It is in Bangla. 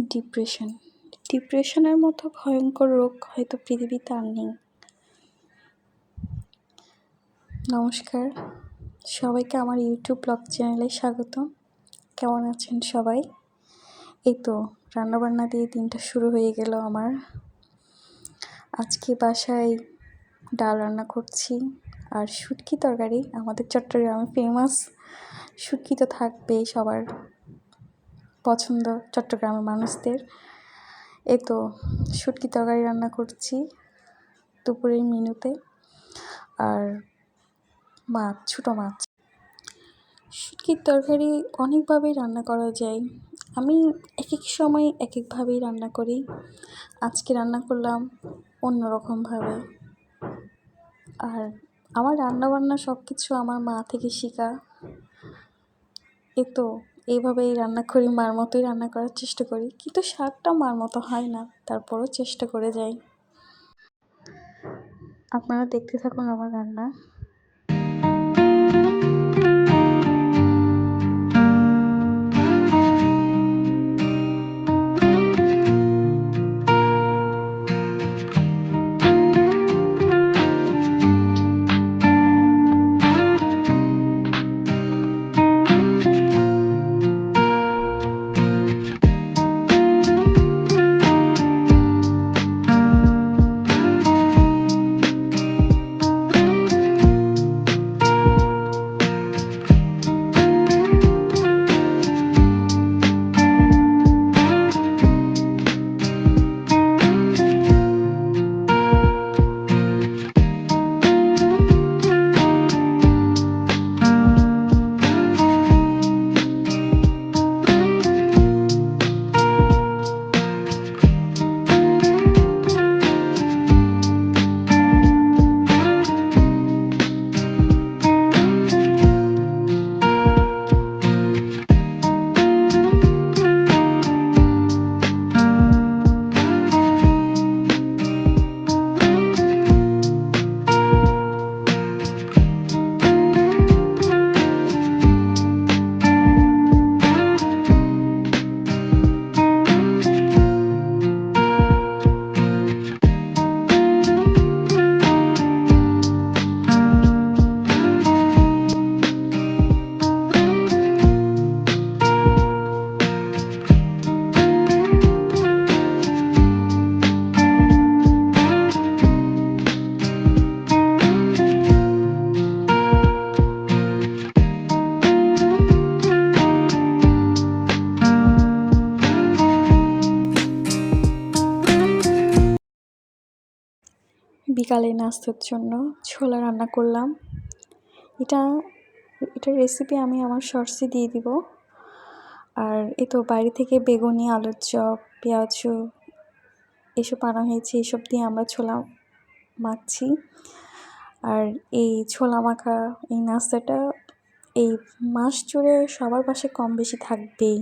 ডিপ্রেশন। ডিপ্রেশনের মতো ভয়ঙ্কর রোগ হয়তো পৃথিবীতে আর নেই। নমস্কার। সবাইকে আমার ইউটিউব ব্লগ চ্যানেলে স্বাগত কেমন আছেন সবাই? এই তো, রান্নাবান্না দিয়ে দিনটা শুরু হয়ে গেল আমার। আজকে বাসায় ডাল রান্না করছি। আর শুটকি তরকারি, আমাদের চট্টগ্রামে ফেমাস শুটকি তো থাকবেই সবার। পছন্দ চট্টগ্রামের মানুষদের। এই তো শুটকি তরকারি রান্না করছি দুপুরের মেনুতে। আর মাছ, ছোটো মাছ। শুটকির তরকারি অনেকভাবেই রান্না করা যায়। আমি এক এক সময় এক একভাবেই রান্না করি। আজকে রান্না করলাম অন্য রকমভাবে আর আমার রান্নাবান্না সব কিছু আমার মা থেকে শেখা। এ তো এইভাবেই রান্না করি, মার মতোই রান্না করার চেষ্টা করি। কিন্তু শাকটা মার মতো হয় না, তারপরও চেষ্টা করে যাই। আপনারা দেখতে থাকুন আমার রান্না। বিকালে নাস্তার জন্য ছোলা রান্না করলাম। এটা এটার রেসিপি আমি আমার শর্টসে দিয়ে দিব। আর এ তো বাড়ি থেকে বেগুনি, আলুর চপ, পেঁয়াজ, এসব আনা হয়েছে, এসব দিয়ে আমরা ছোলা মাখছি। আর এই ছোলা মাখা, এই নাস্তাটা এই মাস জুড়ে সবার পাশে কম বেশি থাকবেই।